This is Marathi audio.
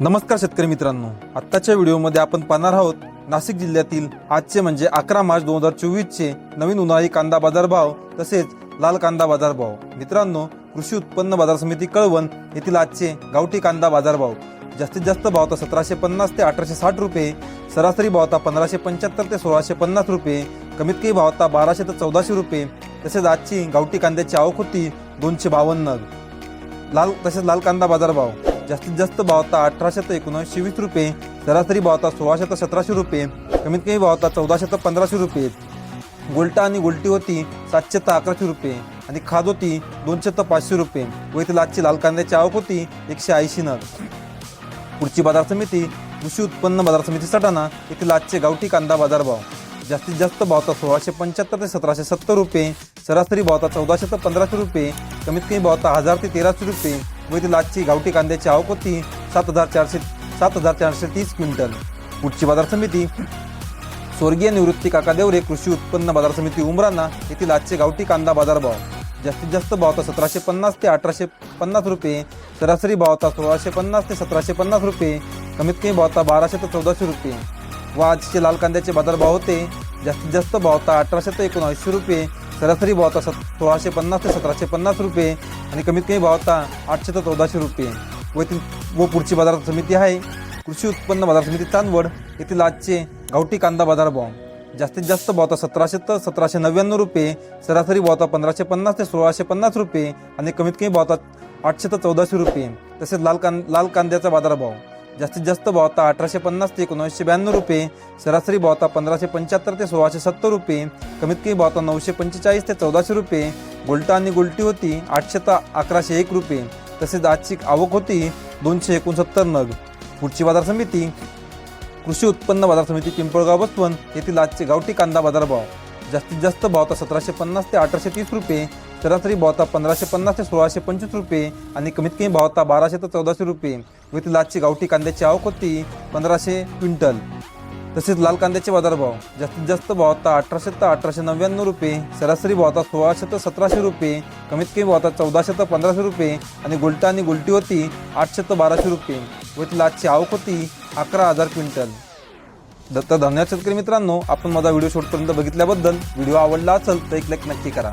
नमस्कार शेतकरी मित्रांनो. आत्ताच्या व्हिडिओमध्ये आपण पाहणार आहोत नाशिक जिल्ह्यातील आजचे म्हणजे अकरा मार्च दोन हजार चोवीसचे नवीन उन्हाळी कांदा बाजारभाव तसेच लाल कांदा बाजारभाव. मित्रांनो कृषी उत्पन्न बाजार समिती कळवण येथील आजचे गावठी कांदा बाजारभाव. जास्तीत जास्त भाव तर सतराशे पन्नास ते अठराशे साठ रुपये सरासरी भाव आता पंधराशे पंच्याहत्तर ते सोळाशे पन्नास रुपये कमीत कमी भाव आता बाराशे ते चौदाशे रुपये तसेच आजची गावठी कांद्याची आवक होती दोनशे बावन्न. लाल तसेच लाल कांदा बाजारभाव. जास्तीत जास्त भावता अठराशे ते एकोणीसशे वीस रुपये सरासरी भावता सोळाशे ते सतराशे रुपये कमीत कमी भाव चौदाशे ते पंधराशे रुपये. गोलटा आणि गोलटी होती सातशे ते अकराशे रुपये आणि खाद होती दोनशे ते पाचशे रुपये व इथे लाचची लाल कांद्याची आवक होती एकशे ऐंशी नग. पुढची बाजार समिती कृषी उत्पन्न बाजार समिती सटाणा येथील लाचचे गावठी कांदा बाजार भाव. जास्तीत जास्त भावता सोळाशे पंच्याहत्तर ते सतराशे सत्तर रुपये सरासरी भावता चौदाशे ते पंधराशे रुपये कमीत कमी भावता हजार ते तेराशे रुपये व येथील आजची गावठी कांद्याची आवक होती सात हजार चारशे सात हजार चारशे तीस क्विंटल. पुढची बाजार समिती. स्वर्गीय निवृत्ती काका देवरे कृषी उत्पन्न बाजार समिती उमराना येथील आजचे गावठी कांदा बाजारभाव जास्तीत जास्त भाव आता सतराशे पन्नास ते अठराशे पन्नास रुपये. सरासरी भाव आता सोळाशे पन्नास ते सतराशे पन्नास रुपये. कमीत कमी भाव आता बाराशे ते चौदाशे रुपये. व आजचे लाल कांद्याचे बाजारभाव होते. जास्तीत जास्त भाव आता अठराशे ते एकोणऐंशी रुपये. सरासरी भाव आता सत सोळाशे पन्नास ते सतराशे पन्नास रुपये. आणि कमीत कमी भाव आता आठशे ते चौदाशे रुपये. व येथील व पुढची बाजार समिती आहे. कृषी उत्पन्न बाजार समिती चांदवड येथील आजचे गावठी कांदा बाजार भाव. जास्तीत जास्त भावता सतराशे तर सतराशे नव्याण्णव रुपये सरासरी भावता पंधराशे पन्नास ते सोळाशे पन्नास रुपये आणि कमीत कमी भावता आठशे ते चौदाशे रुपये. तसेच लाल कां लाल कांद्याचा बाजारभाव जास्तीत जास्त भावता अठराशे पन्नास ते एकोणीसशे ब्याण्णव रुपये सरासरी भावता पंधराशे पंच्याहत्तर ते सोळाशे सत्तर रुपये. कमीत कमी भावता नऊशे पंचेचाळीस ते चौदाशे रुपये गोल्टा आणि गोल्टी होती आठशे तर अकराशे एक रुपये. तसेच आजची आवक होती दोनशे एकोणसत्तर नग. पुढची बाजार समिती कृषी उत्पन्न बाजार समिती पिंपळगाव बसवण येथील आजचे गावठी कांदा बाजारभाव. जास्तीत जास्त भाव तर सतराशे पन्नास ते अठराशे तीस रुपये सरासरी भाव आता पंधराशे पन्नास ते सोळाशे पंचवीस रुपये आणि कमीत कमी भावता बाराशे ते चौदाशे रुपये. व येथील आजची गावठी कांद्याची आवक होती पंधराशे क्विंटल. तसेच लाल कांद्याचे बाजारभाव जास्तीत जास्त भाव आता अठराशे तर अठराशे नव्याण्णव रुपये सरासरी भाव आता सोळाशे तर सतराशे रुपये कमीत कमी भाव आता चौदाशे तर पंधराशे रुपये आणि गुलटा आणि गुलटी होती आठशे तर बाराशे रुपये. व येथील आजची आवक होती अकरा हजार क्विंटल. तर धन्यवाद शेतकरी मित्रांनो आपण माझा व्हिडिओ शॉर्टपर्यंत बघितल्याबद्दल. व्हिडिओ आवडला असेल तर एक लाईक नक्की करा.